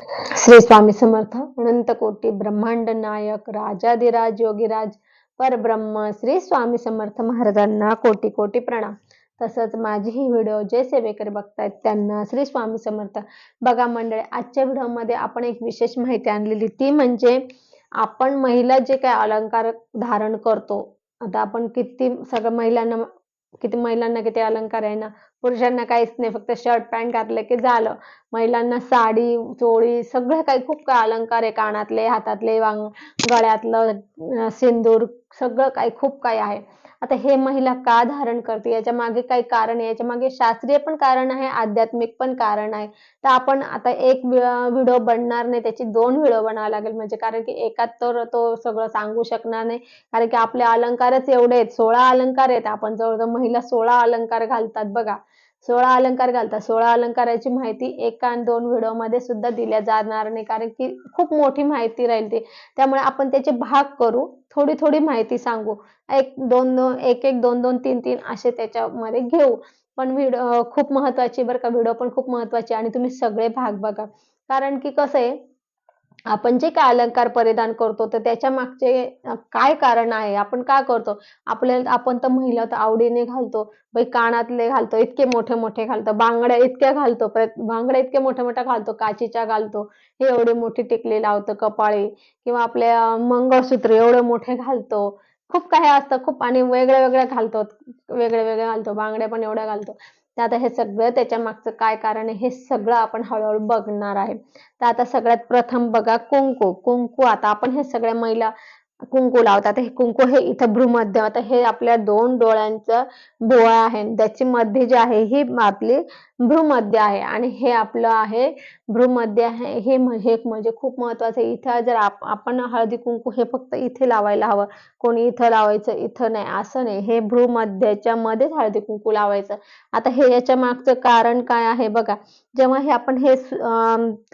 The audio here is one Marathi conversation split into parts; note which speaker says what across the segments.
Speaker 1: श्री स्वामी समर्थ अनंत कोटी ब्रह्मांड नायक राजाधिराज योगीराज परब्रह्म श्री स्वामी समर्थ महाराजांना कोटी कोटी प्रणाम. तसंच माझी ही व्हिडिओ जे सेवेकरी बघतायत त्यांना श्री स्वामी समर्थ. बघा मंडळी आजच्या व्हिडिओमध्ये आपण एक विशेष माहिती आणलेली ती म्हणजे आपण महिला जे काय अलंकार धारण करतो आता आपण किती सगळ्या महिलांना किती महिलांना किती अलंकार आहे ना. पुरुषांना काहीच नाही फक्त शर्ट पॅन्ट घातलं की झालं. महिलांना साडी चोळी सगळं काही खूप काय अलंकार आहे कानातले हातातले वांग गळ्यातलं सिंदूर सगळं काही खूप काही आहे. आता हे महिला का धारण करते? याच्या मागे काही कारण आहे. याच्या मागे शास्त्रीय पण कारण आहे आध्यात्मिक पण कारण आहे. तर आपण आता एक व्हिडिओ बनणार नाही त्याची दोन व्हिडिओ बनावा लागेल. म्हणजे कारण की एकात तर तो सगळं सांगू शकणार नाही. कारण की आपले अलंकारच एवढे आहेत. सोळा अलंकार आहेत. आपण जवळजवळ महिला सोळा अलंकार घालतात बघा. सोळा अलंकार घालतात. सोळा अलंकाराची माहिती एक आणि दोन व्हिडिओमध्ये सुद्धा दिल्या जाणार नाही. कारण की खूप मोठी माहिती राहील ती. त्यामुळे आपण त्याचे भाग करू. थोडी थोडी माहिती सांगू. एक दोन दोन एक एक दोन दोन तीन तीन असे त्याच्यामध्ये घेऊ. पण व्हिडिओ खूप महत्वाची बरं का व्हिडिओ पण खूप महत्वाची आणि तुम्ही सगळे भाग बघा. कारण की कसं आहे आपण जे काय अलंकार परिधान करतो तर त्याच्या मागचे काय कारण आहे? आपण का करतो? आपल्याला आपण तर महिला तर आवडीने घालतो. बाई कानातले घालतो इतके मोठे मोठे घालतो. बांगड्या इतक्या घालतो परत बांगड्या इतक्या मोठ्या मोठ्या घालतो काचीच्या घालतो. हे एवढे मोठे टिकली लावतो कपाळी. किंवा आपल्या मंगळसूत्र एवढे मोठे घालतो. खूप काही असतं खूप आणि वेगळ्या वेगळ्या घालतो. वेगळे वेगळे घालतो बांगड्या पण एवढ्या घालतो. तर आता हे सगळं त्याच्या मागचं काय कारण आहे हे सगळं आपण हळूहळू बघणार आहे. तर आता सगळ्यात प्रथम बघा कुंकू. कुंकू आता आपण हे सगळ्या महिला कुंकू लावतात. हे कुंकू हे इथं भ्रूमध्य आता हे आपल्या दोन डोळ्यांचं डोळा आहे. त्याची मध्य जे आहे ही आपली भ्रूमध्य आहे. आणि हे आपलं आहे भ्रूमध्य आहे. हे म्हणजे खूप महत्वाचं आहे. इथं जर आपण हळदी कुंकू हे फक्त इथे लावायला हवं. कोणी इथं लावायचं इथं नाही. असं नाही. हे भ्रूमध्याच्या मध्येच हळदी कुंकू लावायचं. आता हे याच्या मागचं कारण काय आहे बघा. जेव्हा हे आपण हे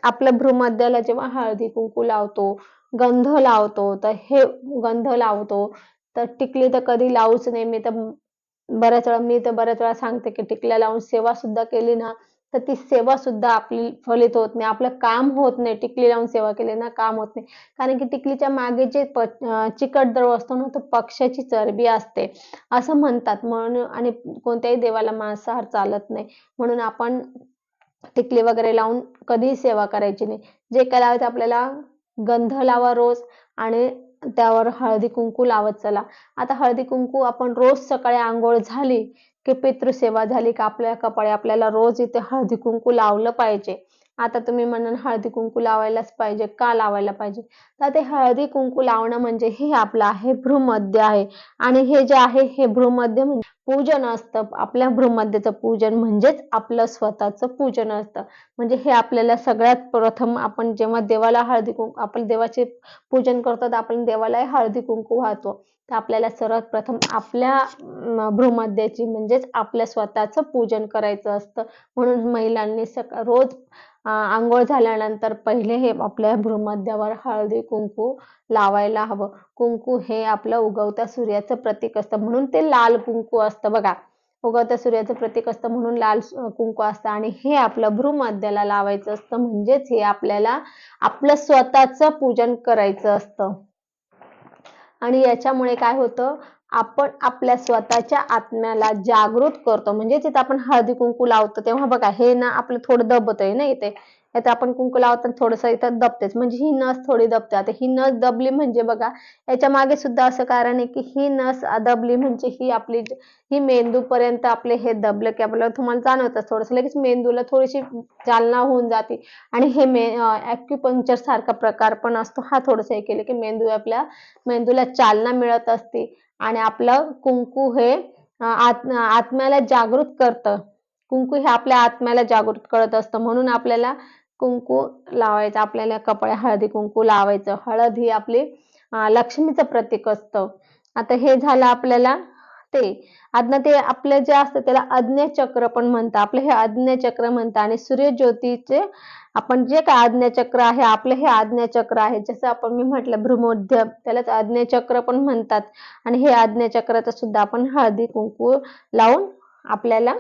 Speaker 1: आपल्या भ्रूमध्याला जेव्हा हळदी कुंकू लावतो गंध लावतो तर हे गंध लावतो. तर टिकली तर कधी लावूच नाही मी तर बऱ्याच वेळा मी तर बऱ्याच वेळा सांगते की टिकल्या लावून सेवा सुद्धा केली ना तर ती सेवा सुद्धा आपली फलित होत नाही. आपलं काम होत नाही टिकली लावून सेवा केली ना काम होत नाही. कारण की टिकलीच्या मागे जे प- चिकट द्रव असतो ना तो पक्ष्याची चरबी असते. असं म्हणतात. म्हणून आणि कोणत्याही देवाला मांसाहार चालत नाही. म्हणून आपण टिकली वगैरे लावून कधीही सेवा करायची नाही. जे काय लावायचं आपल्याला गंध लावा रोज आणि त्यावर हळदी कुंकू लावत चला. आता हळदी कुंकू आपण रोज सकाळी आंघोळ झाली की पितृसेवा झाली का आपल्या कपाळी आपल्याला रोज इथे हळदी कुंकू लावलं पाहिजे. आता तुम्ही म्हणाल हळदी कुंकू लावायलाच पाहिजे का लावायला पाहिजे? तर ते हळदी कुंकू लावणं म्हणजे हे आपलं आहे भ्रूमध्य आहे. आणि हे जे आहे हे भ्रूमध्य म्हणजे पूजन असतं. आपल्या भ्रूमध्यचं पूजन म्हणजेच आपलं स्वतःचं पूजन असतं. म्हणजे हे आपल्याला सगळ्यात प्रथम आपण जेव्हा देवाला हळदी कुंकू आपण देवाचे पूजन करतो तर आपण देवालाही हळदी कुंकू वाहतो. तर आपल्याला सर्वात प्रथम आपल्या भ्रूमध्याची म्हणजेच आपल्या स्वतःचं पूजन करायचं असतं. म्हणून महिलांनी सका रोज आंघोळ झाल्यानंतर पहिले हे आपल्या भ्रूमध्यावर हळदी कुंकू लावायला हवं. कुंकू हे आपलं उगवत्या सूर्याचं प्रतीक असतं. म्हणून ते लाल कुंकू असतं बघा. उगवत्या सूर्याचं प्रतीक असतं म्हणून लाल कुंकू असतं. आणि हे आपलं भ्रूमध्याला लावायचं असतं. म्हणजेच हे आपल्याला आपलं स्वतःचं पूजन करायचं असतं. आणि याच्यामुळे काय होतं? आपण आपल्या स्वतःच्या आत्म्याला जागृत करतो. म्हणजे तिथं आपण हळदी कुंकू लावतो तेव्हा बघा हे ना आपलं थोडं दबतंय ना इथे. यात आपण कुंकू लावताना थोडस इथं दबतेच. म्हणजे ही नस थोडी दबते. आता ही नस दबली म्हणजे बघा याच्या मागे सुद्धा असं कारण आहे की ही नस दबली म्हणजे ही आपली ही मेंदू पर्यंत आपले हे दबलं की आपल्याला तुम्हाला जाणवतं थोडस. लगेच मेंदूला थोडीशी चालना होऊन जाते. आणि हे मे अॅक्युपंक्चर सारखा प्रकार पण असतो. हा थोडस हे केलं की मेंदू आपल्या मेंदूला चालना मिळत असते. आणि आपलं कुंकू हे आत आत्म्याला जागृत करतं. कुंकू हे आपल्या आत्म्याला जागृत करत असतं. म्हणून आपल्याला कुंकू लावायचं आपल्याला कपडे हळदी कुंकू लावायचं. हळद ही आपली लक्ष्मीचं प्रतीक असतं. आता हे झालं आपल्याला ते आज्ञा ते आपलं जे असतं त्याला आज्ञाचक्र पण म्हणतात. आपलं हे आज्ञाचक्र म्हणतात आणि सूर्यज्योतीचे आपण जे काय आज्ञाचक्र आहे आपलं हे आज्ञाचक्र आहे. जसं आपण मी म्हटलं भ्रमोद्य त्यालाच आज्ञाचक्र पण म्हणतात. आणि हे आज्ञाचक्राचं सुद्धा आपण हळदी कुंकू लावून आपल्याला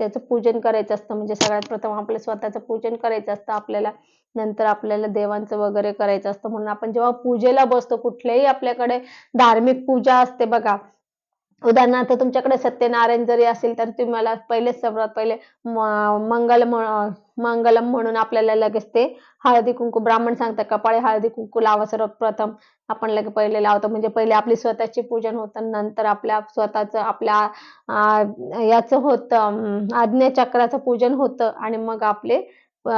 Speaker 1: त्याचं पूजन करायचं असतं. म्हणजे सगळ्यात प्रथम आपलं स्वतःचं पूजन करायचं असतं. आपल्याला नंतर आपल्याला देवांचं वगैरे करायचं असतं. म्हणून आपण जेव्हा पूजेला बसतो कुठल्याही आपल्याकडे धार्मिक पूजा असते बघा उदाहरणार्थ तुमच्याकडे सत्यनारायण जरी असेल तर तुम्ही मला पहिले सर्वात पहिले मंगल मंगलम म्हणून आपल्याला लगेच ते हळदी कुंकू ब्राह्मण सांगतात कपाळी हळदी कुंकू लावा सर्वप्रथम. आपण लगे पहिले लावतो. म्हणजे पहिले आपली स्वतःची पूजन होतं नंतर आपल्या स्वतःचं आपल्या याचं होतं आज्ञाचक्राचं पूजन होतं आणि मग आपले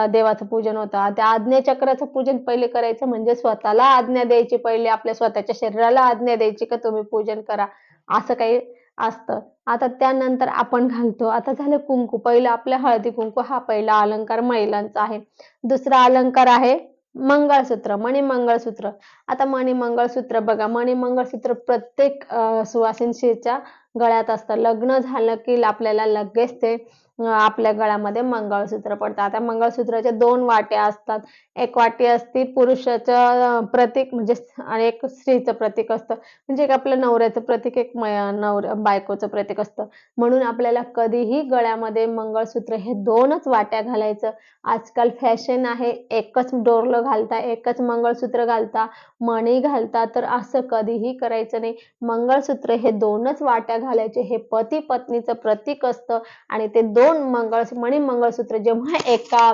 Speaker 1: देवाचं पूजन होतं. त्या आज्ञाचक्राचं पूजन पहिले करायचं म्हणजे स्वतःला आज्ञा द्यायची पहिले आपल्या स्वतःच्या शरीराला आज्ञा द्यायची का तुम्ही पूजन करा. असं काही असतं. आता त्यानंतर आपण घालतो. आता झालं कुंकू. पहिलं आपल्या हळदी कुंकू हा पहिला अलंकार महिलांचा आहे. दुसरा अलंकार आहे मंगळसूत्र मणिमंगळसूत्र. आता मणिमंगळसूत्र बघा. मणिमंगळसूत्र प्रत्येक सुवासिनशीच्या गळ्यात असतं. लग्न झालं की आपल्याला लगेच ते आपल्या गळ्यामध्ये मंगळसूत्र पडतं. आता मंगळसूत्राच्या दोन वाट्या असतात. एक वाटी असती पुरुषाचं प्रतीक म्हणजे आणि एक स्त्रीचं प्रतीक असतं. म्हणजे एक आपल्या नवऱ्याचं प्रतीक एक नवऱ्या बायकोचं प्रतीक असतं. म्हणून आपल्याला कधीही गळ्यामध्ये मंगळसूत्र हे दोनच वाट्या घालायचं. आजकाल फॅशन आहे एकच डोरलं घालता एकच मंगळसूत्र घालता मणी घालता तर असं कधीही करायचं नाही. मंगळसूत्र हे दोनच वाट्या घालायचे. हे पती पत्नीचं प्रतीक असतं आणि ते दोन मंगळ मणी मंगळसूत्र जेव्हा एका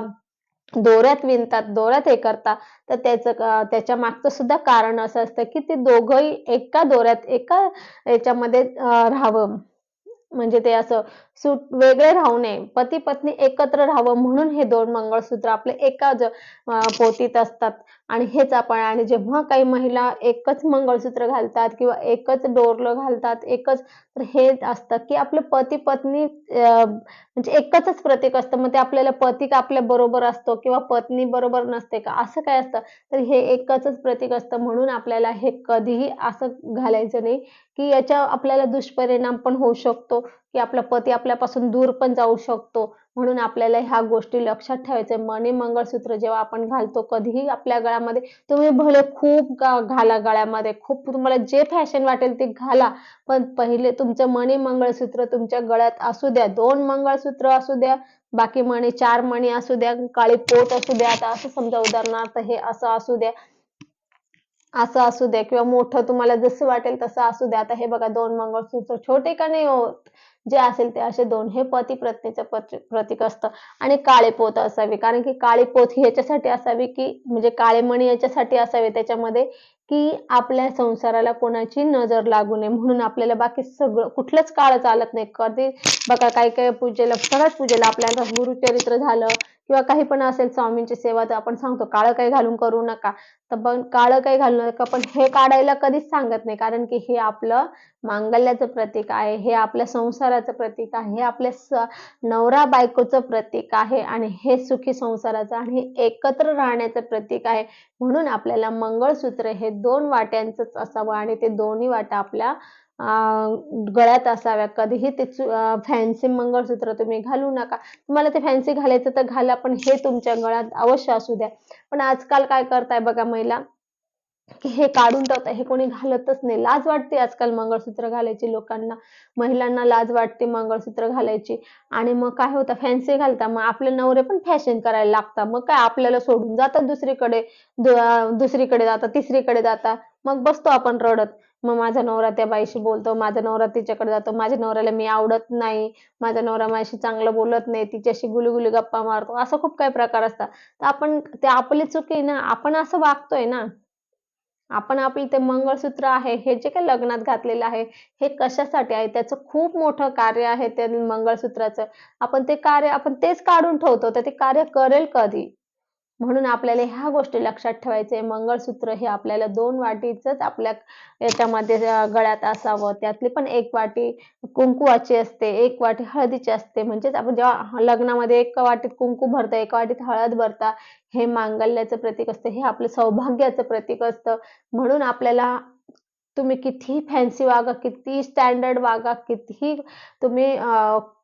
Speaker 1: दोऱ्यात विणतात दोऱ्यात हे करतात तर त्याचं त्याच्या मागचं सुद्धा कारण असं असतं की ते दोघंही एका दोऱ्यात एका याच्यामध्ये राहावं. म्हणजे ते असं वेगळे राहू नये. पती पत्नी एकत्र राहावं म्हणून हे दोन मंगळसूत्र आपले एकाच पोतीत असतात. आणि हेच आपण आणि जेव्हा काही महिला एकच मंगळसूत्र घालतात किंवा एकच डोरलं घालतात एकच तर हे असतं की आपले पती पत्नी म्हणजे एकच प्रतीक असतं. मग ते आपल्याला पती आपल्या बरोबर असतो किंवा पत्नी बरोबर नसते का? असं काय असतं? तर हे एकच प्रतीक असतं. म्हणून आपल्याला हे कधीही असं घालायचं नाही की याच्या आपल्याला दुष्परिणाम पण होऊ शकतो. की आपला पती आपल्यापासून दूर पण जाऊ शकतो. म्हणून आपल्याला ह्या गोष्टी लक्षात ठेवायचं मणी मंगळसूत्र जेव्हा आपण घालतो कधीही आपल्या गळ्यामध्ये तुम्ही भले खूप घाला गळ्यामध्ये. खूप तुम्हाला जे फॅशन वाटेल ते घाला. पण पहिले तुमचं मणी मंगळसूत्र तुमच्या गळ्यात असू द्या. दोन मंगळसूत्र असू द्या बाकी मणी चार मणी असू द्या काळी पोट असू द्या. आता असं समजा उदाहरणार्थ हे असं असू द्या असं असू द्या किंवा मोठं तुम्हाला जसं वाटेल तसं असू द्या. आता हे बघा दोन मंगळसूत्र छोटे का नाही होत? जे असेल ते असे दोन. हे पती पत्नीचं प्रतीक असतं. आणि काळे पोत असावे. कारण की काळी पोत ही याच्यासाठी असावी की म्हणजे काळे मणी याच्यासाठी असावे. त्याच्यामध्ये की आपल्या संसाराला कोणाची नजर लागू नये. म्हणून आपल्याला बाकी सगळं कुठलंच काळ चालत नाही. कधी बघा काही काही पूजेला सगळ्याच पूजेला आपल्याला गुरुचरित्र झालं किंवा काही पण असेल स्वामींची सेवा तर आपण सांगतो काळं काही घालून करू नका. तर पण काळं काही घालू नका पण हे काढायला कधीच सांगत नाही. कारण की हे आपलं मांगल्याचं प्रतीक आहे हे आपल्या संसाराचं प्रतीक आहे हे आपल्या नवरा बायकोचं प्रतीक आहे आणि हे सुखी संसाराचं आणि एकत्र राहण्याचं प्रतीक आहे. म्हणून आपल्याला मंगळसूत्र हे दोन वाट्यांचंच असावं आणि ते दोन्ही वाट्या आपल्या गळ्यात असाव्या कधीही ते फॅन्सी मंगळसूत्र तुम्ही घालू नका. तुम्हाला ते फॅन्सी घालायचं तर घाला पण हे तुमच्या गळ्यात अवश्य असू द्या. पण आजकाल काय करताय बघा महिला हे काढून टाकता हे कोणी घालतच नाही. लाज वाटते आजकाल मंगळसूत्र घालायची लोकांना. महिलांना लाज वाटते मंगळसूत्र घालायची. आणि मग काय होतं फॅन्सी घालता. मग आपले नवरे पण फॅशन करायला लागतात. मग काय आपल्याला सोडून जातात दुसरीकडे. दुसरीकडे जातात तिसरीकडे जातात. मग बसतो आपण रडत. मग माझा नवरा त्या बाईशी बोलतो. माझा नवरा तिच्याकडे जातो. माझ्या नवऱ्याला मी आवडत नाही. माझा नवरा माझ्याशी चांगलं बोलत नाही. तिच्याशी गुलगुली गप्पा मारतो. असं खूप काही प्रकार असतात. तर आपण ते आपली चुकी ना. आपण असं वागतोय ना. आपण आपलं ते मंगळसूत्र आहे हे जे काही लग्नात घातलेलं आहे हे कशासाठी आहे? त्याचं खूप मोठं कार्य आहे त्या मंगळसूत्राचं. आपण ते कार्य आपण तेच काढून ठेवतो तर ते कार्य करेल कधी? म्हणून आपल्याला ह्या गोष्टी लक्षात ठेवायचे. मंगळसूत्र हे आपल्याला दोन वाटीच आपल्या याच्यामध्ये गळ्यात असावं. त्यातली पण एक वाटी कुंकुवाची असते एक वाटी हळदीची असते. म्हणजेच आपण जेव्हा लग्नामध्ये एक वाटीत कुंकू भरता एका वाटीत हळद भरता हे मांगल्याचं प्रतीक असतं. हे आपलं सौभाग्याचं प्रतीक असतं. म्हणून आपल्याला तुम्ही कितीही फॅन्सी वागा किती स्टँडर्ड वागा कितीही तुम्ही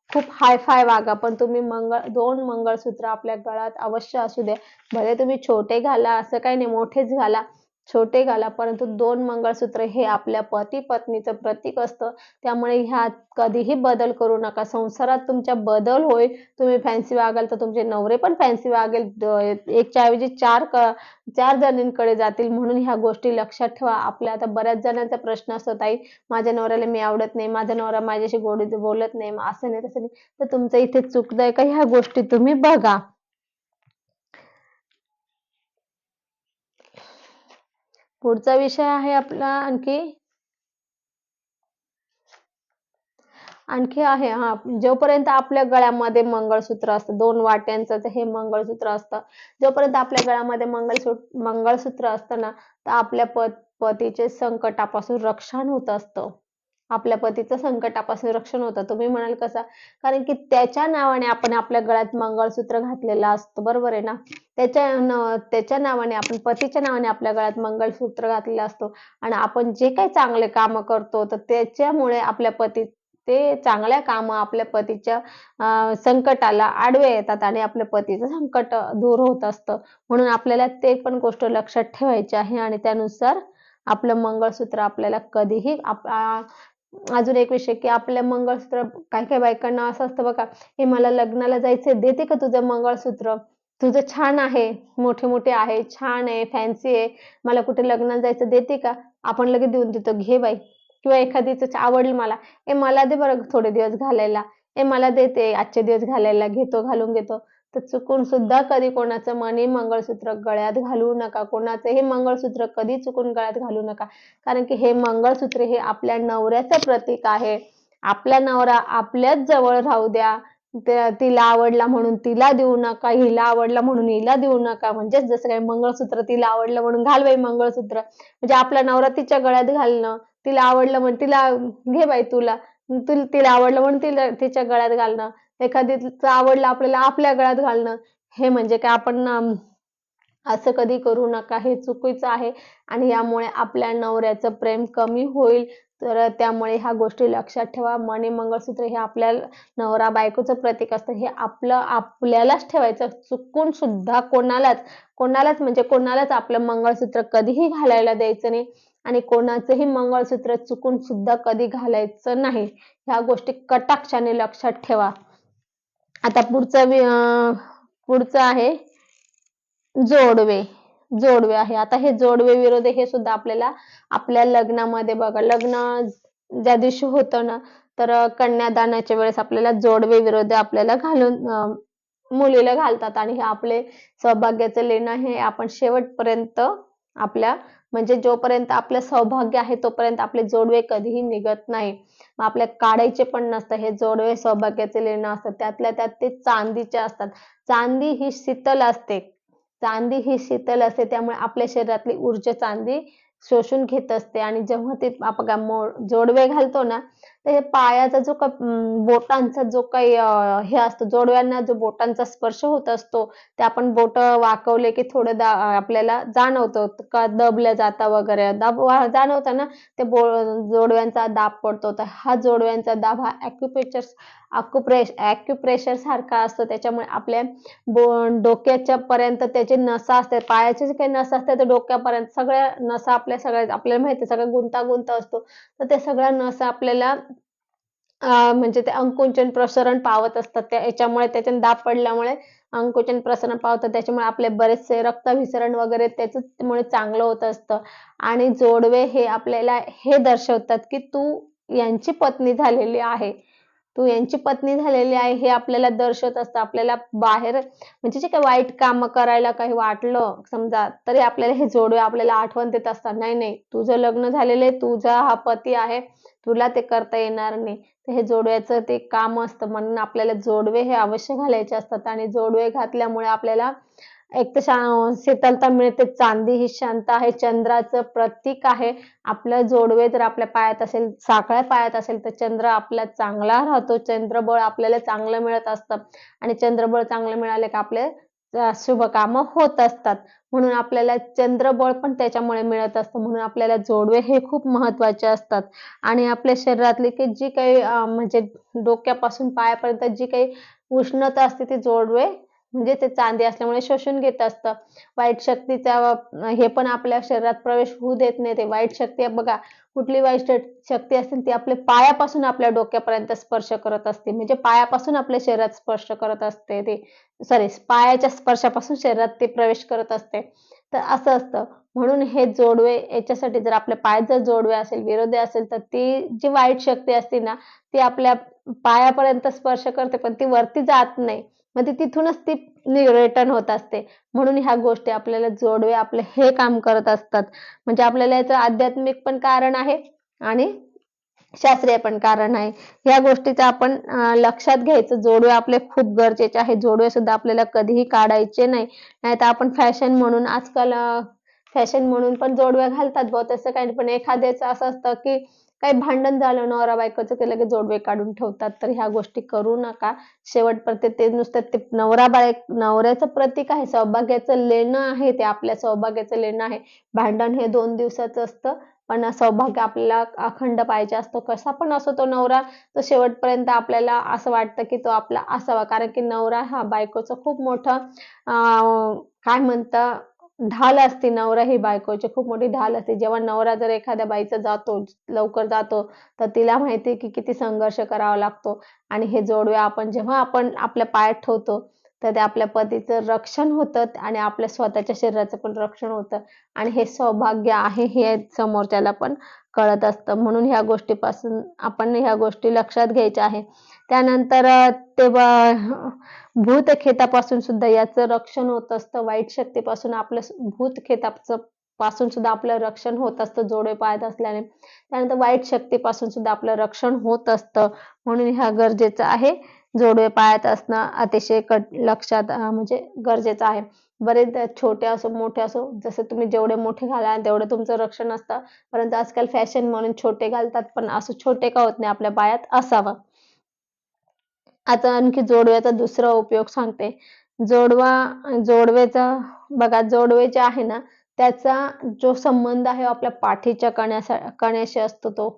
Speaker 1: खूप हाय फाय वागा पण तुम्ही मंगळ दोन मंगळसूत्र आपल्या गळ्यात अवश्य असू द्या भले तुम्ही छोटे घाला असं काही नाही मोठेच घाला. छोटे घाला परंतु दोन मंगळसूत्र हे आपल्या पती पत्नीचं प्रतीक असतं. त्यामुळे ह्यात कधीही बदल करू नका. संसारात तुमच्या बदल होईल. तुम्ही फॅन्सी वागाल तर तुमचे नवरे पण फॅन्सी वागेल. एकच्या ऐवजी चार क चार जणींकडे जातील. म्हणून ह्या गोष्टी लक्षात ठेवा. आपल्या आता बऱ्याच जणांचा प्रश्न असतो ताई माझ्या नवऱ्याला मी आवडत नाही. माझा नवरा माझ्याशी गोडी बोलत नाही. असं नाही तसं नाही. तर तुमचं इथे चुकतंय का? ह्या गोष्टी तुम्ही बघा. पुढचा विषय आहे आपला आणखी? आणखी आहे हा. जोपर्यंत आपल्या गळ्यामध्ये मंगळसूत्र असतं दोन वाट्यांचं हे मंगळसूत्र असतं जोपर्यंत आपल्या गळ्यामध्ये मंगळसूत्र मंगळसूत्र असतं ना तर आपल्या पतीचे संकटापासून रक्षण होत असतं. आपल्या पतीचं संकटापासून रक्षण होतं. तुम्ही म्हणाल कसं? कारण की त्याच्या नावाने आपण आपल्या गळ्यात मंगळसूत्र घातलेलं असतं. बरोबर आहे ना? त्याच्या त्याच्या नावाने आपण पतीच्या नावाने आपल्या गळ्यात मंगळसूत्र घातलेलं असतो. आणि आपण जे काही चांगले काम करतो तर त्याच्यामुळे आपल्या पती ते चांगल्या काम आपल्या पतीच्या संकटाला आडवे येतात आणि आपल्या पतीचं संकट दूर होत असतं. म्हणून आपल्याला ते पण गोष्ट लक्षात ठेवायची आहे आणि त्यानुसार आपलं मंगळसूत्र आपल्याला कधीही अजून एक विषय की आपल्या मंगळसूत्र काही काही बायकांना असं असतं बघा हे मला लग्नाला जायचंय देते का तुझं मंगळसूत्र? तुझं छान आहे मोठे मोठे आहे छान आहे फॅन्सी आहे मला कुठे लग्नाला जायचं देते का? आपण लगेच देऊन देतो घे बाई. किंवा एखादीच आवडलं मला ए मला दे बरं थोडे दिवस घालायला ए मला देते आजचे दिवस घालायला घेतो घालून घेतो. तर चुकून सुद्धा कधी कोणाचं मनी मंगळसूत्र गळ्यात घालू नका. कोणाचं हे मंगळसूत्र कधी चुकून गळ्यात घालू नका. कारण की हे मंगळसूत्र हे आपल्या नवऱ्याचं प्रतीक आहे. आपला नवरा आपल्याच जवळ राहू द्या. तिला आवडला म्हणून तिला देऊ नका. हिला आवडला म्हणून हिला देऊ नका. म्हणजेच जसं काही मंगळसूत्र तिला आवडलं म्हणून घाल बाई मंगळसूत्र. म्हणजे आपला नवरा तिच्या गळ्यात घालणं. तिला आवडलं म्हणून तिला घे बाई तुला तिला आवडलं म्हणून तिला तिच्या गळ्यात घालणं. एखादीचं आवडलं आपल्याला आपल्या गळ्यात घालणं हे म्हणजे काय आपण असं कधी करू नका हे चुकीचं आहे आणि यामुळे आपल्या नवऱ्याचं प्रेम कमी होईल. तर त्यामुळे ह्या गोष्टी लक्षात ठेवा. मणी मंगळसूत्र हे आपल्या नवरा बायकोचं प्रतीक असतं. हे आपलं आपल्यालाच ठेवायचं. चुकून सुद्धा कोणालाच कोणालाच म्हणजे कोणालाच आपलं मंगळसूत्र कधीही घालायला द्यायचं नाही आणि कोणाचंही मंगळसूत्र चुकून सुद्धा कधी घालायचं नाही. ह्या गोष्टी कटाक्षाने लक्षात ठेवा. आता पुढचं पुढचं आहे जोडवे. जोडवे आहे. आता हे जोडवे विरोध हे सुद्धा आपल्याला आपल्या लग्नामध्ये बघा लग्न ज्या दिवशी होतं ना तर कन्यादानाच्या वेळेस आपल्याला जोडवे विरोध आपल्याला घालून मुलीला घालतात. आणि हे आपले सौभाग्याचं लेणं हे आपण शेवटपर्यंत आपल्या म्हणजे जोपर्यंत आपलं सौभाग्य आहे तोपर्यंत आपले जोडवे कधीही निघत नाही. मग आपल्या काढायचे पण नसतं. हे जोडवे सौभाग्याचे लेणं असतात त्यातल्या त्यात ते चांदीचे असतात. चांदी ही शीतल असते. चांदी ही शीतल असते. त्यामुळे आपल्या शरीरातली ऊर्जा चांदी शोषून घेत असते. आणि जेव्हा ते आपण जोडवे घालतो ना तर पायाचा जो का बोटांचा जो काही हे असतो जोडव्यांना जो बोटांचा स्पर्श होत असतो ते आपण बोट वाकवले की थोडं दा आपल्याला जाणवतो. का दबल्या जाता वगैरे दाब जाणवतं ना ते बो जोडव्यांचा दाब पडतो. तर हा जोडव्यांचा दाब हा ॲक्युप्रेशर अक्युप्रेश ॲक्युप्रेशर सारखा असतो. त्याच्यामुळे आपल्या डोक्याच्या पर्यंत त्याचे नसा असते पायाचे जे काही नसा असते ते डोक्यापर्यंत सगळ्या नसा आपल्या सगळ्या आपल्याला माहिती सगळ्या गुंतागुंत असतो. तर त्या सगळ्या नसा आपल्याला म्हणजे ते अंकुचन प्रसरण पावत असतात. त्या याच्यामुळे त्याच्यात दाब पडल्यामुळे अंकुचन प्रसरण पावतं. त्याच्यामुळे आपले बरेचसे रक्तभिसरण वगैरे त्याच्यामुळे चांगलं होत असतं. आणि जोडवे हे आपल्याला हे दर्शवतात की तू यांची पत्नी झालेली आहे. तू यांची पत्नी झालेली आहे हे आपल्याला दर्शवत असतं. आपल्याला बाहेर म्हणजे जे काही वाईट काम करायला काही वाटलं समजा तरी आपल्याला हे जोडवे आपल्याला आठवण देत असतात. नाही नाही तुझं लग्न झालेलं आहे. तुझा हा पती आहे. तुला ते करता येणार नाही. तर हे जोडव्याचं ते काम असतं. म्हणून आपल्याला जोडवे हे अवश्य घालायचे असतात. आणि जोडवे घातल्यामुळे आपल्याला एक तर शीतलता मिळते चांदी ही शांत आहे चंद्राचं प्रतीक आहे. आपलं जोडवे जर आपल्या पायात असेल साखळ्या पायात असेल तर चंद्र आपला चांगला राहतो. चंद्रबळ आपल्याला चांगलं मिळत असतं. आणि चंद्रबळ चांगलं मिळाले का आपले शुभ काम होत असतात. म्हणून आपल्याला चंद्रबळ पण त्याच्यामुळे मिळत असतं. म्हणून आपल्याला जोडवे हे खूप महत्त्वाचे असतात. आणि आपल्या शरीरातली की जी काही म्हणजे डोक्यापासून पायापर्यंत जी काही उष्णता असते ती जोडवे म्हणजे ते चांदी असल्यामुळे शोषून घेत असतं. वाईट शक्तीचा हे पण आपल्या शरीरात प्रवेश होऊ देत नाही. ते वाईट शक्ती बघा कुठली वाईट शक्ती असते ती आपल्या पायापासून आपल्या डोक्यापर्यंत स्पर्श करत असते. म्हणजे पायापासून आपल्या शरीरात स्पर्श करत असते ते. सॉरी पायाच्या स्पर्शापासून शरीरात ते प्रवेश करत असते. तर असं असतं. म्हणून हे जोडवे याच्यासाठी जर आपल्या पायात जर जोडवे असेल विरोधी असेल तर ती जी वाईट शक्ती असते ना ती आपल्या पायापर्यंत स्पर्श करते पण ती वरती जात नाही. मग ती तिथूनच ती रिटर्न होत असते. म्हणून ह्या गोष्टी आपल्याला जोडवे आपले हे काम करत असतात. म्हणजे आपल्याला याचं आध्यात्मिक पण कारण आहे आणि शास्त्रीय पण कारण आहे. या गोष्टीचं आपण लक्षात घ्यायचं. जोडवे आपले खूप गरजेचे आहे. जोडवे सुद्धा आपल्याला कधीही काढायचे नाही. नाहीतर आपण फॅशन म्हणून आजकाल फॅशन म्हणून पण जोडव्या घालतात. बहुत असं काही पण एखाद्याचं असं असतं की काही भांडण झालं नवरा बायकोचं की लगेच जोडवे काढून ठेवतात तर ह्या गोष्टी करू नका. शेवटपर्यंत ते नुसतं ते नवरा बायक नवऱ्याचं प्रतीक आहे सौभाग्याचं लेणं आहे ते आपल्या सौभाग्याचं लेणं आहे. भांडण हे दोन दिवसाचं असतं पण सौभाग्य आपल्याला अखंड पाहिजे असतो. कसा पण असो तो नवरा तो शेवटपर्यंत आपल्याला असं वाटतं की तो आपला असावा. कारण की नवरा हा बायकोचं खूप मोठं काय म्हणतं ढाल असते नवरा ही बायकोची खूप मोठी ढाल असते. जेव्हा नवरा जर एखाद्या बाईचा जातो लवकर जातो तर तिला माहिती की किती संघर्ष करावा लागतो. आणि हे जोडवे आपण जेव्हा आपण आपल्या पायात ठेवतो तर ते आपल्या पतीचं रक्षण होतं आणि आपल्या स्वतःच्या शरीराचं पण रक्षण होतं. आणि हे सौभाग्य आहे हे समोरच्याला पण कळत असतं. म्हणून ह्या गोष्टीपासून आपण ह्या गोष्टी लक्षात घ्यायच्या आहे. त्यानंतर ते भूतखेतापासून सुद्धा याचं रक्षण होत असतं. वाईट शक्तीपासून आपलं भूतखेताचं पासून सुद्धा आपलं रक्षण होत असतं जोडे पाहत असल्याने. त्यानंतर वाईट शक्तीपासून सुद्धा आपलं रक्षण होत असतं. म्हणून ह्या गरजेचं आहे. जोडवे पाळत असणं अतिशय कट लक्षात म्हणजे गरजेचं आहे. बरेच छोटे असो मोठे असो जसं तुम्ही जेवढे मोठे घालाल तेवढं तुमचं रक्षण असतं. परंतु आजकाल फॅशन म्हणून छोटे घालतात पण असं छोटे का होत नाही आपल्या पायात? असावं. आता आणखी जोडव्याचा दुसरा उपयोग सांगते. जोडवा जोडवेचा बघा जोडवे जे आहे ना त्याचा जो संबंध आहे आपल्या पाठीच्या कण्यासा कण्याशी असतो तो.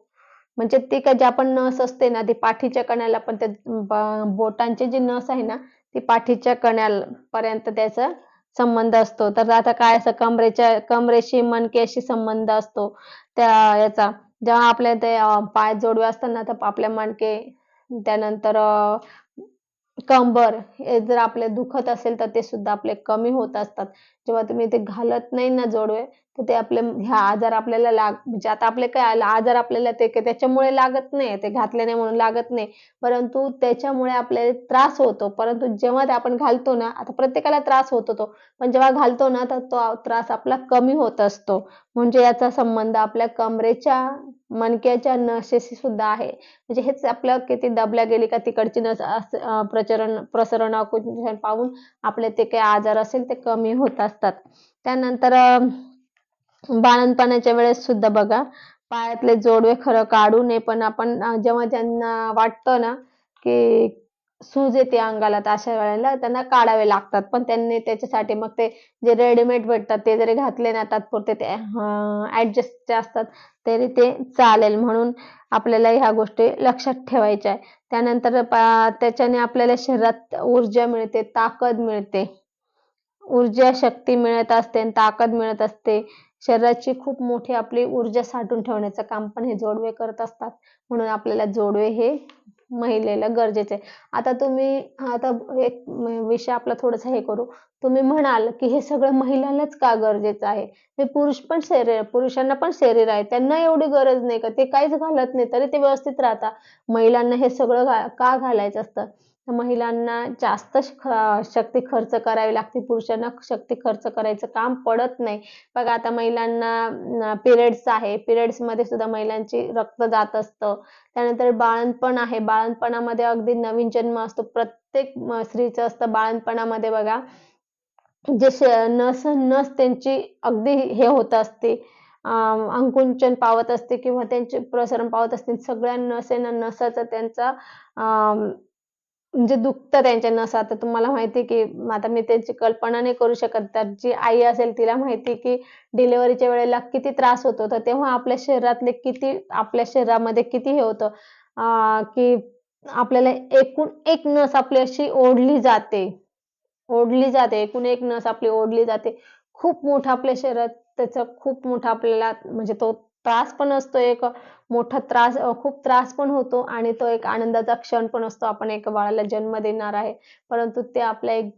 Speaker 1: म्हणजे ती का जे आपण नस असते ना ती पाठीच्या कण्याला पण त्या बोटांची जी नस आहे ना ती पाठीच्या कण्यापर्यंत त्याचा संबंध असतो. तर आता काय असं कमरेच्या कमरेशी मनकेशी संबंध असतो. त्या याचा जेव्हा आपल्या ते पाय जोडवे असतात ना तर आपल्या मणके त्यानंतर कंबर हे जर आपले दुखत असेल तर ते सुद्धा आपले कमी होत असतात. जेव्हा तुम्ही ते घालत नाही ना जोडवे तर ते आपले ह्या आजार आपल्याला लाग म्हणजे आता आपले काय आजार आपल्याला ते त्याच्यामुळे लागत नाही ते घातल्याने नाही म्हणून लागत नाही. परंतु त्याच्यामुळे आपल्याला त्रास होतो. परंतु जेव्हा ते आपण घालतो ना आता प्रत्येकाला त्रास होतो तो पण जेव्हा घालतो ना तर तो त्रास आपला कमी होत असतो. म्हणजे याचा संबंध आपल्या कमरेच्या मणक्याच्या नशेशी सुद्धा आहे. म्हणजे हेच आपलं किती दबल्या गेली का तिकडची नस प्रचरण प्रसरण पाहून आपले ते काही आजार असेल ते कमी होत असतात. त्यानंतर बाळणपणाच्या वेळेस सुद्धा बघा पायातले जोडवे खरं काढू नये पण आपण जेव्हा ज्यांना वाटतं ना की सूज येते अंगाला तर अशा वेळेला त्यांना काढावे लागतात. पण त्यांनी त्याच्यासाठी मग ते जे रेडीमेड भेटतात ते जरी घातले ना तात्पुरते ते ऍडजस्टचे असतात तरी ते चालेल. म्हणून आपल्याला ह्या गोष्टी लक्षात ठेवायच्या आहे त्यानंतर त्याच्याने आपल्याला शरीरात ऊर्जा मिळते ताकद मिळते. ऊर्जा शक्ती मिळत असते ताकद मिळत असते. शरीराची खूप मोठी आपली ऊर्जा साठवून ठेवण्याचं काम पण हे जोडवे करत असतात. म्हणून आपल्याला जोडवे हे महिलेला गरजेचे. आता तुम्ही आता एक विषय आपला थोडासा हे करू. तुम्ही म्हणाल की हे सगळं महिलांनाच का गरजेचं आहे? हे पुरुष पण शरीर पुरुषांना पण शरीर आहे. त्यांना एवढी गरज नाही का? ते काहीच घालत नाही तरी ते व्यवस्थित राहतात. महिलांना हे सगळं का घालायचं असतं? महिलांना जास्त शक्ती खर्च करावी लागते. पुरुषांना शक्ती खर्च करायचं काम पडत नाही. बघा आता महिलांना पिरियड्स आहे. पिरियड्समध्ये सुद्धा महिलांची रक्त जात असतं. त्यानंतर बाळणपण आहे. बाळणपणामध्ये अगदी नवीन जन्म असतो. प्रत्येक स्त्रीचं असतं बाळणपणामध्ये बघा. जे नस नस त्यांची अगदी हे होत असते. अंकुंचन पावत असते किंवा त्यांचे प्रसरण पावत असते. सगळ्या नसेना नसाचा त्यांचा म्हणजे दुखतं त्यांच्या नसा. तर तुम्हाला माहिती की आता मी त्यांची कल्पना नाही करू शकत. तर जी आई असेल तिला माहिती की डिलिव्हरीच्या वेळेला किती त्रास होतो. तर तेव्हा आपल्या शरीरातले किती आपल्या शरीरामध्ये किती हे होतं की आपल्याला एकूण एक नस आपली अशी ओढली जाते. ओढली जाते. एकूण एक नस आपली ओढली जाते. खूप मोठा आपल्या शरीरात त्याचा खूप मोठा आपल्याला म्हणजे तो त्रास पण असतो एक. मोठा त्रास खूप त्रास पण होतो आणि तो एक आनंदाचा क्षण पण असतो. आपण एका बाळाला जन्म देणार आहे. परंतु ते आपला एक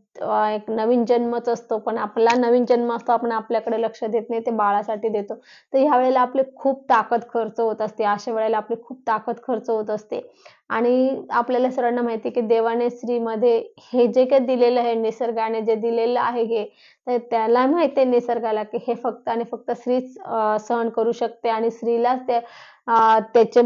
Speaker 1: एक नवीन जन्मच असतो. पण आपला नवीन जन्म असतो आपण आपल्याकडे लक्ष देत नाही ते बाळासाठी देतो. तर ह्या वेळेला आपली खूप ताकद खर्च होत असते. अशा वेळेला आपली खूप ताकद खर्च होत असते. आणि आपल्याला सर्वांना माहिती की देवाने स्त्रीमध्ये हे जे काही दिलेलं आहे निसर्गाने जे दिलेलं आहे हे तर त्याला माहिती आहे निसर्गाला की हे फक्त आणि फक्त स्त्रीच सहन करू शकते आणि स्त्रीलाच त्या त्याचे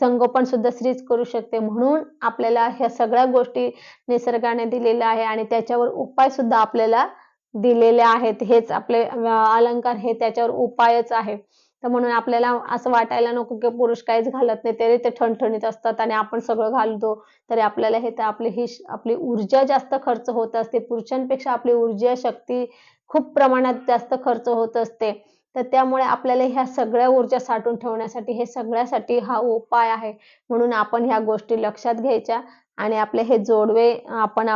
Speaker 1: संगोपन सुद्धा स्त्रीच करू शकते. म्हणून आपल्याला ह्या सगळ्या गोष्टी निसर्गाने दिलेल्या आहे आणि त्याच्यावर उपाय सुद्धा आपल्याला दिलेले आहेत. हेच आपले अलंकार हे त्याच्यावर उपायच आहे. तर म्हणून आपल्याला असं वाटायला नको की पुरुष काहीच घालत नाही तरी ते ठणठणीत असतात आणि आपण सगळं घालतो. तरी आपल्याला हे तर आपली ही आपली ऊर्जा जास्त खर्च होत असते. पुरुषांपेक्षा आपली ऊर्जा शक्ती खूप प्रमाणात जास्त खर्च होत असते. तर त्यामुळे आपल्याला ह्या सगळ्या ऊर्जा साठवून ठेवण्यासाठी हे सगळ्यासाठी हा उपाय आहे. म्हणून आपण ह्या गोष्टी लक्षात घ्यायच्या आणि आपले हे जोडवे आपण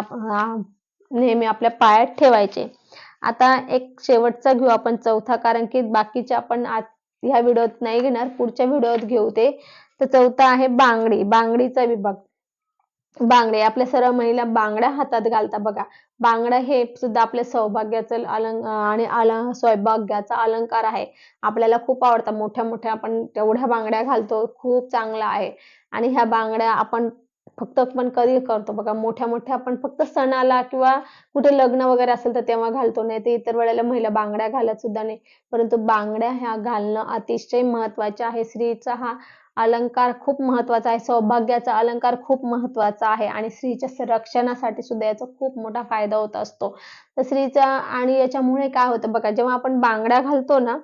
Speaker 1: नेहमी आपल्या पायात ठेवायचे. आता एक शेवटचा घेऊ आपण चौथा कारण की बाकीचे आपण ह्या व्हिडिओत नाही घेणार पुढच्या व्हिडिओत घेऊ ते. तर चौथा आहे बांगडी. बांगडीचा विभाग. बांगडे आपल्या सर्व महिला बांगड्या हातात घालतात बघा. बांगडा हे सुद्धा आपल्या सौभाग्याचं अलंक आणि अल सौभाग्याचा अलंकार आहे. आपल्याला खूप आवडतं मोठ्या मोठ्या आपण तेवढ्या बांगड्या घालतो खूप चांगला आहे. आणि ह्या बांगड्या आपण फक्त पण कधी करतो बघा? मोठ्या मोठ्या आपण फक्त सणाला किंवा कुठे लग्न वगैरे असेल तर तेव्हा घालतो. नाही तर इतर वेळेला महिला बांगड्या घालत सुद्धा नाही. परंतु बांगड्या ह्या घालणं अतिशय महत्त्वाचे आहे. स्त्रीचा हा अलंकार खूप महत्त्वाचा आहे. सौभाग्याचा अलंकार खूप महत्त्वाचा आहे. आणि स्त्रीच्या संरक्षणासाठी सुद्धा याचा खूप मोठा फायदा होत असतो. तर स्त्रीचा आणि याच्यामुळे काय होतं बघा जेव्हा आपण बांगड्या घालतो ना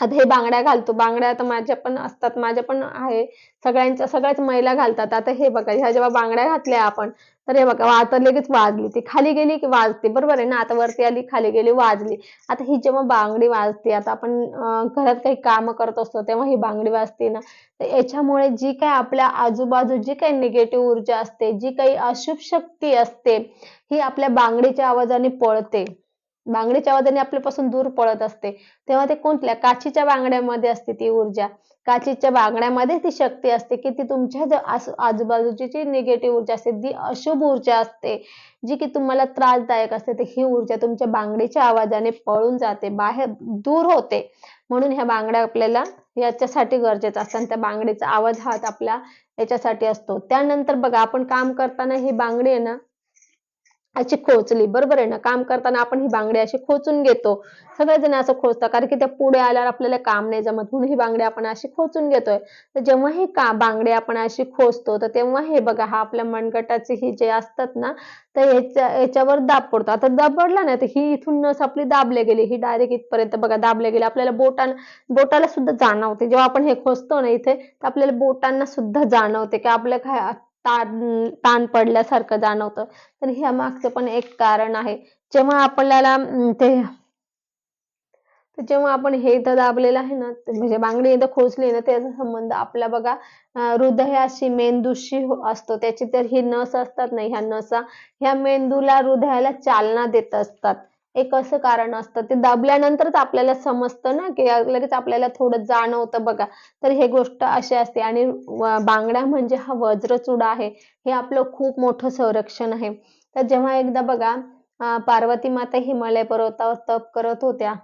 Speaker 1: आता हे बांगड्या घालतो. बांगड्या आता माझ्या पण असतात. माझ्या पण आहे. सगळ्यांच्या सगळ्याच महिला घालतात. आता हे बघा ह्या जेव्हा बांगड्या घातल्या आपण तर हे बघा आता लगेच वाजली. ती खाली गेली की वाजते. बरोबर आहे ना? आता वरती आली खाली गेली वाजली. आता ही जेव्हा बांगडी वाजते आता आपण घरात काही काम करत असतो तेव्हा ही बांगडी वाजते ना? तर याच्यामुळे जी काही आपल्या आजूबाजू जी काही निगेटिव्ह ऊर्जा असते जी काही अशुभ शक्ती असते ही आपल्या बांगडीच्या आवाजाने पळते. बांगडीच्या आवाजाने आपल्यापासून दूर पळत असते. तेव्हा ते कोणत्या? काचीच्या बांगड्यामध्ये असते ती ऊर्जा. काचीच्या बांगड्यामध्ये ती शक्ती असते की ती तुमच्या आजूबाजूची जी निगेटिव्ह ऊर्जा असते ती अशुभ ऊर्जा असते जी की तुम्हाला त्रासदायक असते. तर ही ऊर्जा तुमच्या बांगडीच्या आवाजाने पळून जाते बाहेर दूर होते. म्हणून ह्या बांगड्या आपल्याला याच्यासाठी गरजेचं असतात आणि त्या बांगडीचा आवाज हा आपला याच्यासाठी असतो. त्यानंतर बघा आपण काम करताना ही बांगडी आहे ना अशी खोचली. बरोबर आहे ना? काम करताना आपण ही बांगडी अशी खोचून घेतो. सगळेजण असं खोचतात कारण की त्या पुढे आल्यावर आपल्याला काम नाही जमत. म्हणून ही बांगडी आपण अशी खोचून घेतोय. तर जेव्हा ही का बांगडी आपण अशी खोचतो तर तेव्हा हे बघा हा आपल्या मनगटाचे ही जे असतात ना तर याच्या याच्यावर दाब पडतो आता दाब पडला ना तर ही इथून नस आपली दाबले गेली. ही डायरेक्ट इथपर्यंत बघा दाबले गेली. आपल्याला बोटांना बोटाला सुद्धा जाणवते. जेव्हा आपण हे खोचतो ना इथे तर आपल्याला बोटांना सुद्धा जाणवते की आपल्या काय ताण ताण पडल्यासारखं जाणवतं. तर ह्या मागचं पण एक कारण आहे. जेव्हा आपल्याला ते जेव्हा आपण हे इथं दाबलेलं आहे ना म्हणजे बांगडी इथं खोचली ना त्याचा संबंध आपला बघा हृदयाशी मेंदूशी हो, असतो. त्याची तर ही नस असतात ना ह्या नसा ह्या मेंदूला हृदयाला चालना देत असतात. एक असं कारण असतं. ते दाबल्यानंतरच आपल्याला समजतं ना की लगेच आपल्याला थोडं जाणवतं बघा. तर हे गोष्ट अशी असते. आणि बांगड्या म्हणजे हा वज्रचूडा आहे. हे आपलं खूप मोठं संरक्षण आहे. तर जेव्हा एकदा बघा पार्वती माता हिमालय पर्वतावर तप करत होत्या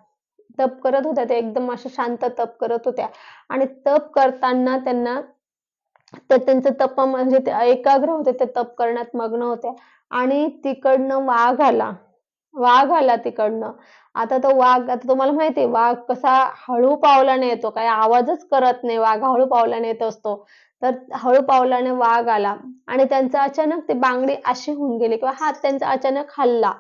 Speaker 1: तप करत होत्या त्या एकदम अशा शांत तप करत होत्या. आणि तप करताना त्यांना तर त्यांचं तप म्हणजे ते एकाग्र होते ते तप करण्यात मग्न होत्या आणि तिकडनं वाघ आला. वाघ आला तिकडनं. आता तो वाघ आता तुम्हाला माहितीये वाघ कसा हळू पावलाने येतो. काही आवाजच करत नाही वाघ हळू पावलाने येत असतो. तर हळू पावलाने वाघ आला आणि त्यांचा अचानक ते बांगडी अशी होऊन गेली किंवा हात त्यांचा अचानक हल्ला.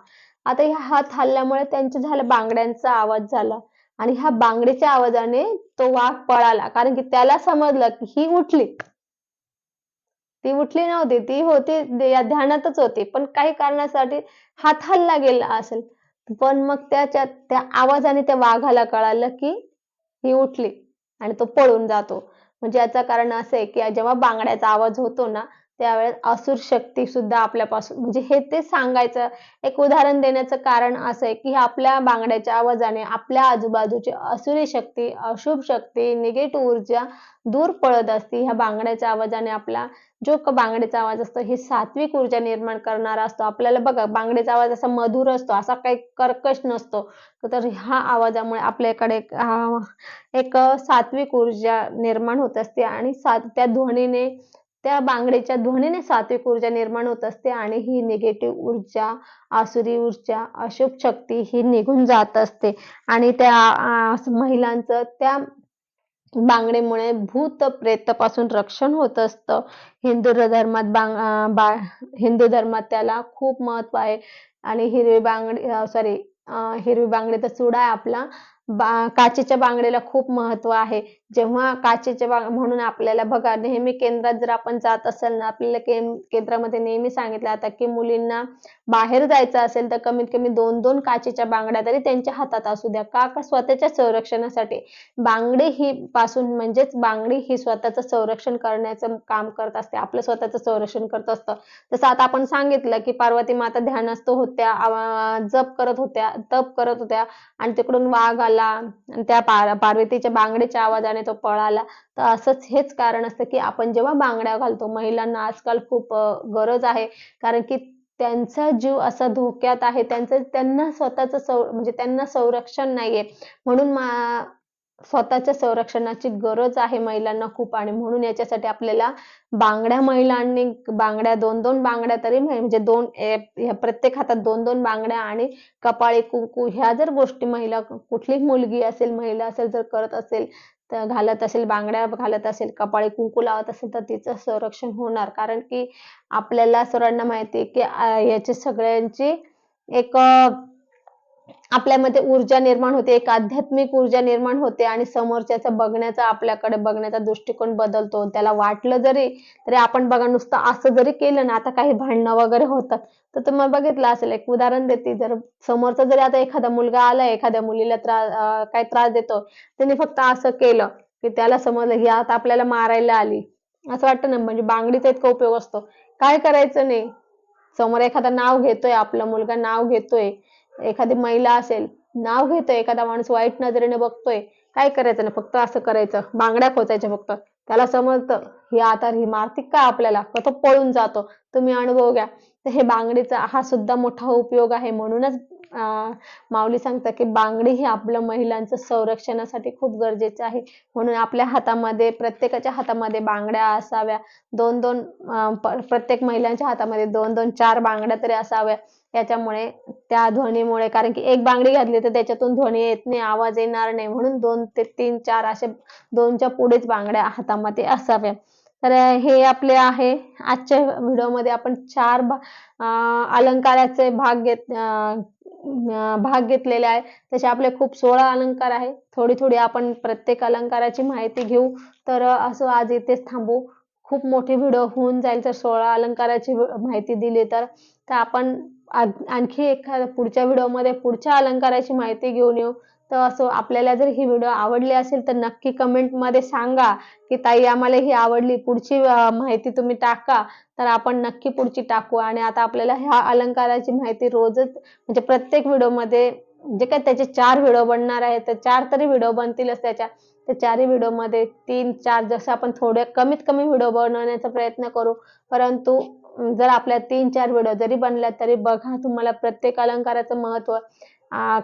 Speaker 1: आता ह्या हात हल्ल्यामुळे त्यांच्या झालं बांगड्यांचा आवाज झाला आणि ह्या बांगडीच्या आवाजाने तो वाघ पळाला. कारण की त्याला समजलं की ही उठली. ती उठली नव्हती ती होती या ध्यानातच होती. पण काही कारणासाठी हात हल्ला गेला असेल. पण मग त्याच्या त्या आवाजाने त्या वाघाला कळालं की ही उठली आणि तो पळून जातो. म्हणजे याचं कारण असं आहे की जेव्हा बांगड्याचा आवाज होतो ना त्यावेळेस असुर शक्ती सुद्धा आपल्यापासून म्हणजे हे ते सांगायचं एक उदाहरण देण्याचं कारण असं आहे की आपल्या बांगड्याच्या आवाजाने आपल्या आजूबाजूची असुरी शक्ती अशुभ शक्ती निगेटिव्ह ऊर्जा दूर पळत असते. ह्या बांगड्याच्या आवाजाने आपला जो बांगड्याचा आवाज असतो ही सात्विक ऊर्जा निर्माण करणारा असतो. आपल्याला बघा बांगड्याचा आवाज असा मधुर असतो असा काही कर्कश नसतो. तर ह्या आवाजामुळे आपल्याकडे एक सात्विक ऊर्जा निर्माण होत असते आणि त्या ध्वनीने त्या बांगड्याच्या ध्वनीने सात्विक ऊर्जा निर्माण होत असते आणि ही निगेटिव्ह ऊर्जा आसुरी ऊर्जा अशुभ शक्ती ही निघून जात असते. आणि त्या महिलांचं त्या बांगडेमुळे भूत पासून रक्षण होत असतं. हिंदू धर्मात बांग बा हिंदू धर्मात त्याला खूप महत्त्व आहे. आणि हिरवी बांगडी सॉरी हिरवी बांगडी तर चुडा आहे आपला. बा काचेच्या बांगड्याला खूप महत्त्व आहे. जेव्हा काचेच्या बांग म्हणून आपल्याला बघा नेहमी केंद्रात जर आपण जात असेल ना आपल्याला केंद्रामध्ये नेहमी सांगितलं जातं की मुलींना बाहेर जायचं असेल तर कमीत कमी दोन दोन काचेच्या बांगड्या तरी त्यांच्या हातात असू द्या. का? का? स्वतःच्या संरक्षणासाठी. बांगडी ही पासून म्हणजेच बांगडी ही स्वतःचं संरक्षण करण्याचं काम करत असते. आपलं स्वतःचं संरक्षण करत असतं. जसं आता आपण सांगितलं की पार्वती माता ध्यानस्थ होत्या जप करत होत्या तप करत होत्या आणि तिकडून वाघ आला आणि त्या पार्वतीच्या बांगड्याच्या आवाजाने तो पळाला. तर असंच हेच कारण असतं की आपण जेव्हा बांगड्या घालतो महिलांना आजकाल खूप गरज आहे. कारण की त्यांचा जीव असा धोक्यात आहे त्यांचं त्यांना स्वतःच म्हणजे त्यांना संरक्षण नाहीये. म्हणून स्वतःच्या संरक्षणाची गरज आहे महिलांना खूप आणि म्हणून याच्यासाठी आपल्याला बांगड्या महिलांनी बांगड्या दोन दोन बांगड्या तरी म्हणजे दोन प्रत्येक हातात दोन दोन बांगड्या आणि कपाळी कुंकू ह्या जर गोष्टी महिला कुठली मुलगी असेल महिला असेल जर करत असेल तर घालत असेल बांगड्या घालत असेल कपाळी कुंकू लावत असेल तर तिचं संरक्षण होणार. कारण की आपल्याला सर्वांना माहिती आहे की याची सगळ्यांची एक आपल्यामध्ये ऊर्जा निर्माण होते एक आध्यात्मिक ऊर्जा निर्माण होते आणि समोरच्याचा बघण्याचा आपल्याकडे बघण्याचा दृष्टिकोन बदलतो. त्याला वाटलं जरी तरी आपण बघा नुसतं असं जरी केलं ना आता काही भांडणं वगैरे होतात. तर तुम्ही बघितलं असेल एक उदाहरण देते. जर समोरचा जरी आता एखादा मुलगा आला एखाद्या मुलीला त्रास काही त्रास देतो त्याने फक्त असं केलं की त्याला समजलं ही आता आपल्याला मारायला आली. असं वाटतं ना? म्हणजे बांगडीचा इतका उपयोग असतो. काय करायचं नाही? समोर एखादा नाव घेतोय आपला मुलगा नाव घेतोय एखादी महिला असेल नाव घेतोय एखादा माणूस वाईट नजरेने बघतोय काय करायचं ना फक्त असं करायचं बांगड्या खोचायच्या फक्त. त्याला समजतं ही आता ही मारती का आपल्याला? तो पळून जातो. तुम्ही अनुभव घ्या. तर हे बांगडीचा हा सुद्धा मोठा उपयोग आहे. म्हणूनच माऊली सांगतात की बांगडी ही आपलं महिलांचं संरक्षणासाठी खूप गरजेचं आहे. म्हणून आपल्या हातामध्ये प्रत्येकाच्या हातामध्ये बांगड्या असाव्या. दोन दोन प्रत्येक महिलांच्या हातामध्ये दोन दोन चार बांगड्या तरी असाव्या. याच्यामुळे त्या ध्वनीमुळे कारण की एक बांगडी घातली तर त्याच्यातून ध्वनी येत नाही आवाज येणार नाही. म्हणून दोन ते तीन चार असे दोनच्या पुढेच बांगड्या हातामध्ये असाव्या. तर हे आपले आहे. आजच्या व्हिडिओमध्ये आपण चार अलंकाराचे भाग घेत भाग घेतलेले आहे तसे आपले खूप सोळा अलंकार आहे थोडी थोडी आपण प्रत्येक अलंकाराची माहिती घेऊ. तर असं आज इथेच थांबू. खूप मोठी व्हिडिओ होऊन जाईल तर सोळा अलंकाराची माहिती दिली तर. आपण आणखी एखाद्या पुढच्या व्हिडिओमध्ये पुढच्या अलंकाराची माहिती घेऊन येऊ. तर असो आपल्याला जर ही व्हिडिओ आवडली असेल तर नक्की कमेंटमध्ये सांगा की ताई आम्हाला ही आवडली. पुढची माहिती तुम्ही टाका. तर आपण नक्की पुढची टाकू. आणि आता आपल्याला ह्या अलंकाराची माहिती रोजच म्हणजे प्रत्येक व्हिडिओमध्ये जे काय त्याचे चार व्हिडिओ बनणार आहेत तर चार तरी व्हिडिओ बनतीलच त्याच्या. त्या चारही व्हिडिओमध्ये तीन चार जसं आपण थोडे कमीत कमी व्हिडिओ बनवण्याचा प्रयत्न करू. परंतु जर आपल्या तीन चार व्हिडिओ जरी बनल्या तरी बघा तुम्हाला प्रत्येक अलंकाराचं महत्त्व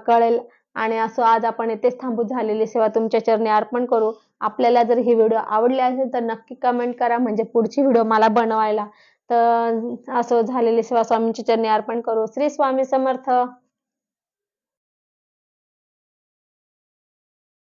Speaker 1: कळेल. आणि असं आज आपण येथेच थांबू झालेली सेवा तुमच्या चरणी अर्पण करू. आपल्याला जर ही व्हिडिओ आवडली असेल तर नक्की कमेंट करा. म्हणजे पुढची व्हिडिओ मला बनवायला. तर असं झालेली सेवा स्वामींच्या चरणी अर्पण करू. श्री स्वामी समर्थ.